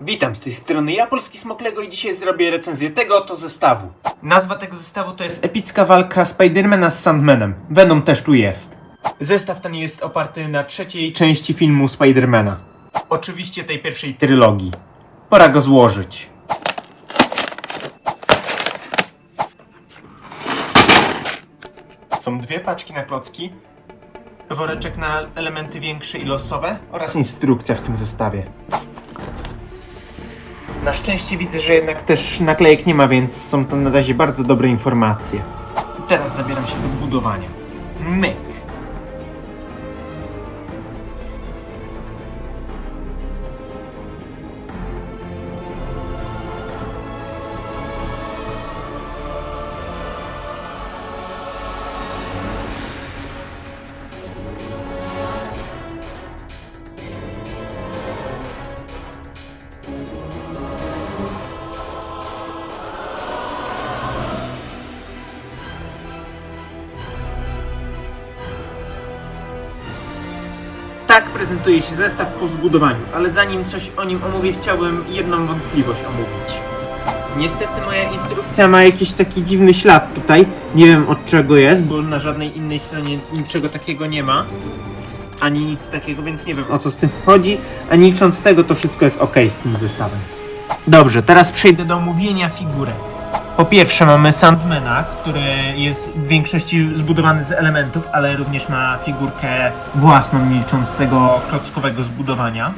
Witam z tej strony ja, Polski Smoklego i dzisiaj zrobię recenzję tego oto zestawu. Nazwa tego zestawu to jest epicka walka Spidermana z Sandmanem. Venom też tu jest. Zestaw ten jest oparty na trzeciej części filmu Spidermana. Oczywiście tej pierwszej trylogii. Pora go złożyć. Są dwie paczki na klocki, woreczek na elementy większe i losowe oraz instrukcja w tym zestawie. Na szczęście widzę, że jednak też naklejek nie ma, więc są to na razie bardzo dobre informacje. Teraz zabieram się do budowania. Myk. Tak prezentuje się zestaw po zbudowaniu, ale zanim coś o nim omówię, chciałbym jedną wątpliwość omówić. Niestety moja instrukcja ma jakiś taki dziwny ślad tutaj. Nie wiem od czego jest, bo na żadnej innej stronie niczego takiego nie ma. Ani nic takiego, więc nie wiem o co z tym chodzi. A licząc tego, to wszystko jest ok z tym zestawem. Dobrze, teraz przejdę do omówienia figurek. Po pierwsze mamy Sandmana, który jest w większości zbudowany z elementów, ale również ma figurkę własną, nie licząc tego klockowego zbudowania.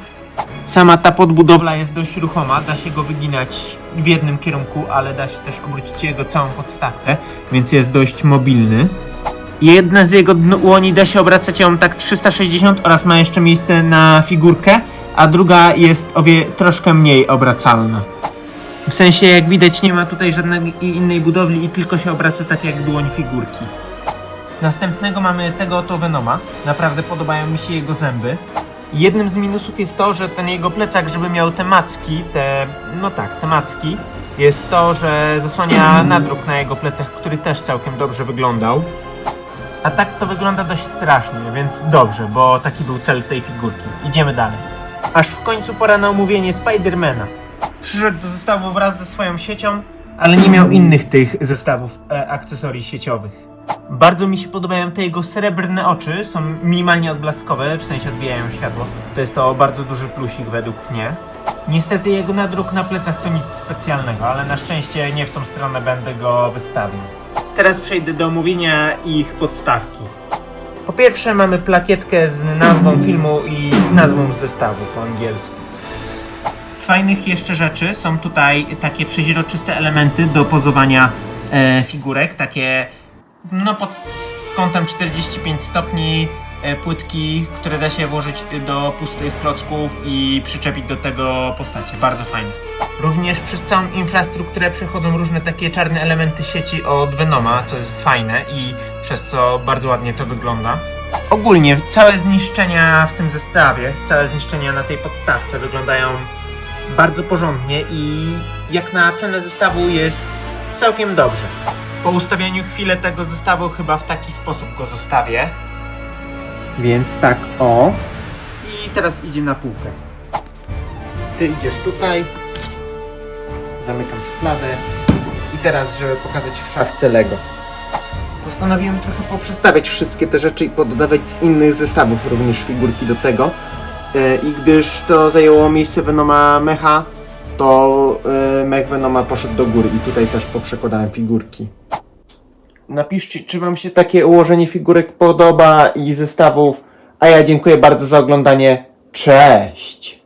Sama ta podbudowla jest dość ruchoma, da się go wyginać w jednym kierunku, ale da się też obrócić jego całą podstawkę, więc jest dość mobilny. Jedna z jego dłoni da się obracać ją tak 360 oraz ma jeszcze miejsce na figurkę, a druga jest o troszkę mniej obracalna. W sensie, jak widać, nie ma tutaj żadnej innej budowli i tylko się obraca tak jak dłoń figurki. Następnego mamy tego oto Venoma. Naprawdę podobają mi się jego zęby. Jednym z minusów jest to, że ten jego plecak, żeby miał te macki, te, no tak, te macki, jest to, że zasłania nadruk na jego plecach, który też całkiem dobrze wyglądał. A tak to wygląda dość strasznie, więc dobrze, bo taki był cel tej figurki. Idziemy dalej. Aż w końcu pora na omówienie Spidermana. Przyszedł do zestawu wraz ze swoją siecią, ale nie miał innych tych zestawów e, akcesorii sieciowych. Bardzo mi się podobają te jego srebrne oczy, są minimalnie odblaskowe, w sensie odbijają światło. To jest to bardzo duży plusik według mnie. Niestety jego nadruk na plecach to nic specjalnego, ale na szczęście nie w tą stronę będę go wystawił. Teraz przejdę do omówienia ich podstawki. Po pierwsze mamy plakietkę z nazwą filmu i nazwą zestawu po angielsku. Fajnych jeszcze rzeczy są tutaj takie przeźroczyste elementy do pozowania e, figurek, takie no pod kątem 45 stopni e, płytki, które da się włożyć do pustych klocków i przyczepić do tego postacie. Bardzo fajne. Również przez całą infrastrukturę przechodzą różne takie czarne elementy sieci od Venoma, co jest fajne i przez co bardzo ładnie to wygląda. Ogólnie całe zniszczenia w tym zestawie, całe zniszczenia na tej podstawce wyglądają bardzo porządnie i jak na cenę zestawu jest całkiem dobrze. Po ustawieniu chwilę tego zestawu chyba w taki sposób go zostawię. Więc tak o. I teraz idzie na półkę. Ty idziesz tutaj. Zamykam szufladę. I teraz, żeby pokazać w szafce Lego. Postanowiłem trochę poprzestawiać wszystkie te rzeczy i pododawać z innych zestawów również figurki do tego. E, I gdyż to zajęło miejsce Venoma Mecha, to e, mech Venoma poszedł do góry i tutaj też poprzekładałem figurki. Napiszcie, czy Wam się takie ułożenie figurek podoba i zestawów. A ja dziękuję bardzo za oglądanie. Cześć!